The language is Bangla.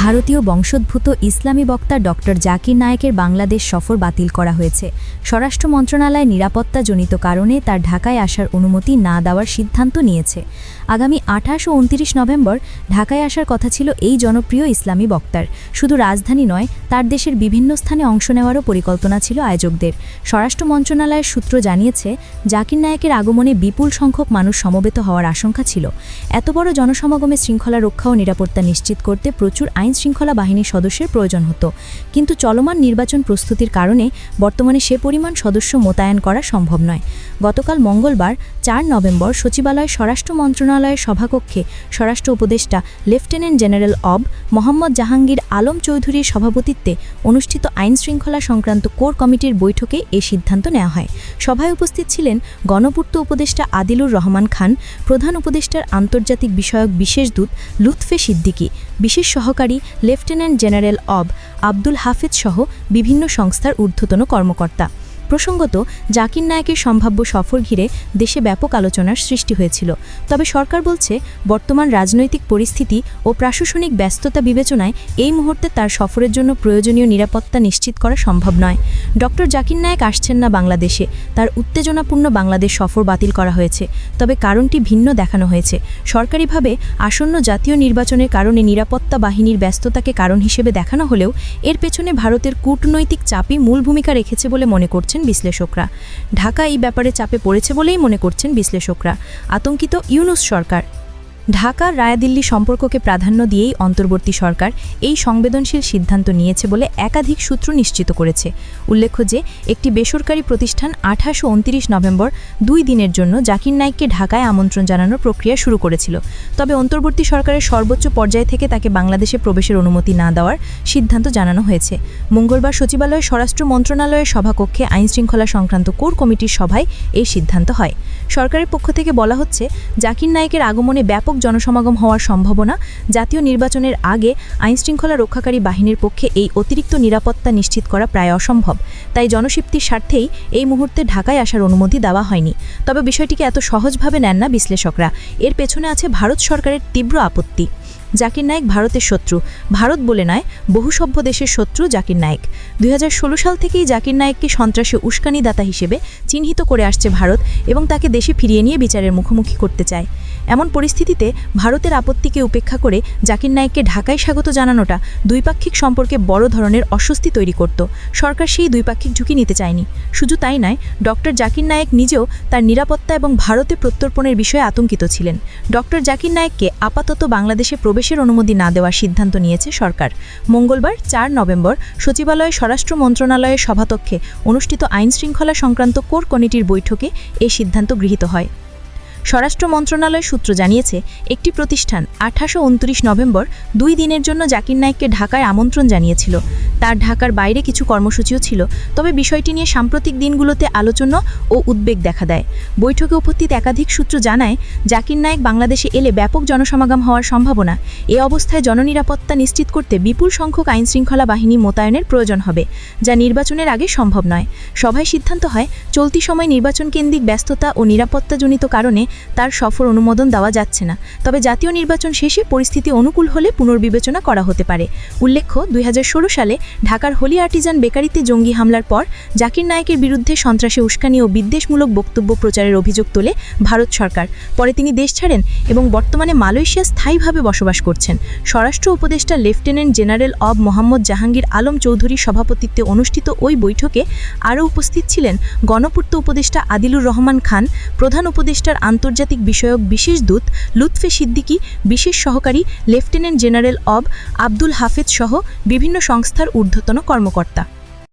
ভারতীয় বংশোদ্ভূত ইসলামী বক্তা ডক্টর জাকির নায়েকের বাংলাদেশ সফর বাতিল করা হয়েছে। স্বরাষ্ট্র মন্ত্রণালয় নিরাপত্তাজনিত কারণে তার ঢাকায় আসার অনুমতি না দেওয়ার সিদ্ধান্ত নিয়েছে। আগামী আঠাশ ও উনত্রিশ নভেম্বর ঢাকায় আসার কথা ছিল এই জনপ্রিয় ইসলামী বক্তার। শুধু রাজধানী নয়, তার দেশের বিভিন্ন স্থানে অংশ নেওয়ারও পরিকল্পনা ছিল আয়োজকদের। স্বরাষ্ট্র মন্ত্রণালয়ের সূত্র জানিয়েছে, জাকির নায়েকের আগমনে বিপুল সংখ্যক মানুষ সমবেত হওয়ার আশঙ্কা ছিল। এত বড় জনসমাগমে শৃঙ্খলা রক্ষা ও নিরাপত্তা নিশ্চিত করতে প্রচুর আইন শৃঙ্খলা বাহিনীর সদস্যের প্রয়োজন হতো। কিন্তু চলমান নির্বাচন প্রস্তুতির কারণে বর্তমানে সে পরিমাণ সদস্য মোতায়েন করা সম্ভব নয়। গতকাল মঙ্গলবার, চার নভেম্বর, সচিবালয় স্বরাষ্ট্র মন্ত্রণালয়ের সভাকক্ষে স্বরাষ্ট্র উপদেষ্টা লেফটেন্যান্ট জেনারেল অব মোহাম্মদ জাহাঙ্গীর আলম চৌধুরীর সভাপতিত্বে অনুষ্ঠিত আইন শৃঙ্খলা সংক্রান্ত কোর কমিটির বৈঠকে এ সিদ্ধান্ত নেওয়া হয়। সভায় উপস্থিত ছিলেন গণপূর্ত উপদেষ্টা আদিলুর রহমান খান, প্রধান উপদেষ্টার আন্তর্জাতিক বিষয়ক বিশেষ দূত লুৎফে সিদ্দিকী বিশেষ সহকারী লেফটেন্যান্ট জেনারেল অব আব্দুল হাফিজ সহ বিভিন্ন সংস্থার ঊর্ধ্বতন কর্মকর্তা। প্রসঙ্গত, জাকির নায়কের সম্ভাব্য সফর ঘিরে দেশে ব্যাপক আলোচনার সৃষ্টি হয়েছিল। তবে সরকার বলছে, বর্তমান রাজনৈতিক পরিস্থিতি ও প্রশাসনিক ব্যস্ততা বিবেচনায় এই মুহূর্তে তার সফরের জন্য প্রয়োজনীয় নিরাপত্তা নিশ্চিত করা সম্ভব নয়। ডক্টর জাকির নায়েক আসছেন না বাংলাদেশে। তার উত্তেজনাপূর্ণ বাংলাদেশ সফর বাতিল করা হয়েছে। তবে কারণটি ভিন্ন দেখানো হয়েছে। সরকারিভাবে আসন্ন জাতীয় নির্বাচনের কারণে নিরাপত্তা বাহিনীর ব্যস্ততাকে কারণ হিসেবে দেখানো হলেও, এর পেছনে ভারতের কূটনৈতিক চাপই মূল ভূমিকা রেখেছে বলে মনে করছেন বিশ্লেষকরা। ঢাকা এই ব্যাপারে চাপে পড়েছে বলেই মনে করছেন বিশ্লেষকরা। আতঙ্কিত ইউনুস সরকার। ঢাকার রায়াদিল্লি সম্পর্ককে প্রাধান্য দিয়েই অন্তর্বর্তী সরকার এই সংবেদনশীল সিদ্ধান্ত নিয়েছে বলে একাধিক সূত্র নিশ্চিত করেছে। উল্লেখ্য যে, একটি বেসরকারি প্রতিষ্ঠান আঠাশ নভেম্বর দুই দিনের জন্য জাকির নাইককে ঢাকায় আমন্ত্রণ জানানোর প্রক্রিয়া শুরু করেছিল। তবে অন্তর্বর্তী সরকারের সর্বোচ্চ পর্যায় থেকে তাকে বাংলাদেশে প্রবেশের অনুমতি না দেওয়ার সিদ্ধান্ত জানানো হয়েছে। মঙ্গলবার সচিবালয় স্বরাষ্ট্র মন্ত্রণালয়ের সভাকক্ষে আইনশৃঙ্খলা সংক্রান্ত কোর কমিটির সভায় এই সিদ্ধান্ত হয়। সরকারের পক্ষ থেকে বলা হচ্ছে, জাকির নায়কের আগমনে ব্যাপক জনসমাগম হওয়ার সম্ভাবনা। জাতীয় নির্বাচনের আগে আইনশৃঙ্খলা রক্ষাকারী বাহিনীর পক্ষে এই অতিরিক্ত নিরাপত্তা নিশ্চিত করা প্রায় অসম্ভব। তাই জনশিপ্তির স্বার্থেই এই মুহূর্তে ঢাকায় আসার অনুমতি দেওয়া হয়নি। তবে বিষয়টিকে এত সহজভাবে নেন না বিশ্লেষকরা। এর পেছনে আছে ভারত সরকারের তীব্র আপত্তি। জাকির নায়েক ভারতের শত্রু। ভারত বলে নয়, বহু সভ্য দেশের শত্রু জাকির নায়েক। দুই সাল থেকেই জাকির নায়েককে সন্ত্রাসী উস্কানিদাতা হিসেবে চিহ্নিত করে আসছে ভারত এবং তাকে দেশে ফিরিয়ে নিয়ে বিচারের মুখোমুখি করতে চায়। এমন পরিস্থিতিতে ভারতের আপত্তিকে উপেক্ষা করে জাকির নায়েককে ঢাকায় স্বাগত জানানোটা দ্বিপাক্ষিক সম্পর্কে বড় ধরনের অস্বস্তি তৈরি করত। সরকার সেই দ্বিপাক্ষিক ঝুঁকি নিতে চায়নি। শুধু তাই নয় ডক্টর জাকির নায়েক নিজেও তার নিরাপত্তা এবং ভারতে প্রত্যর্পণের বিষয়ে আতঙ্কিত ছিলেন। ডক্টর জাকির নায়েককে আপাতত বাংলাদেশে প্রবেশের অনুমতি না দেওয়ার সিদ্ধান্ত নিয়েছে সরকার। মঙ্গলবার, চার নভেম্বর, সচিবালয়ে স্বরাষ্ট্র মন্ত্রণালয়ের সভাতক্ষে অনুষ্ঠিত আইন শৃঙ্খলা সংক্রান্ত কোর কমিটির বৈঠকে এই সিদ্ধান্ত গৃহীত হয়। স্বরাষ্ট্র মন্ত্রণালয় সূত্র জানিয়েছে, একটি প্রতিষ্ঠান আঠাশো নভেম্বর দুই দিনের জন্য জাকির নায়েককে ঢাকায় আমন্ত্রণ জানিয়েছিল। তার ঢাকার বাইরে কিছু কর্মসূচিও ছিল। তবে বিষয়টি নিয়ে সাম্প্রতিক দিনগুলোতে আলোচনা ও উদ্বেগ দেখা দেয়। বৈঠকে উপস্থিত একাধিক সূত্র জানায়, জাকির নায়েক বাংলাদেশে এলে ব্যাপক জনসমাগম হওয়ার সম্ভাবনা। এ অবস্থায় জননিরাপত্তা নিশ্চিত করতে বিপুল সংখ্যক আইনশৃঙ্খলা বাহিনী মোতায়েনের প্রয়োজন হবে, যা নির্বাচনের আগে সম্ভব নয়। সভায় সিদ্ধান্ত হয়, চলতি সময় নির্বাচন কেন্দ্রিক ব্যস্ততা ও নিরাপত্তাজনিত কারণে তার সফর অনুমোদন দেওয়া যাচ্ছে না। তবে জাতীয় নির্বাচন শেষে পরিস্থিতি অনুকূল হলে পুনর্বিবেচনা করা হতে পারে। উল্লেখ্য, দুই হাজার ষোলো সালে ঢাকার হোলি আর্টিজান বেকারিতে জঙ্গি হামলার পর জাকির নায়েকের বিরুদ্ধে সন্ত্রাসী উস্কানি ও বিদ্বেষমূলক বক্তব্য প্রচারের অভিযোগ তোলে ভারত সরকার। পরে তিনি দেশ ছাড়েন এবং বর্তমানে মালয়েশিয়া স্থায়ীভাবে বসবাস করছেন। স্বরাষ্ট্র উপদেষ্টা লেফটেন্যান্ট জেনারেল অব মোহাম্মদ জাহাঙ্গীর আলম চৌধুরীর সভাপতিত্বে অনুষ্ঠিত ওই বৈঠকে আরও উপস্থিত ছিলেন গণপূর্ত উপদেষ্টা আদিলুর রহমান খান, প্রধান উপদেষ্টার আন্তর্জাতিক বিষয়ক বিশেষ দূত লুৎফে সিদ্দিকী, বিশেষ সহকারী লেফটেন্যান্ট জেনারেল অব আব্দুল হাফেজ সহ বিভিন্ন সংস্থার ঊর্ধ্বতন কর্মকর্তা।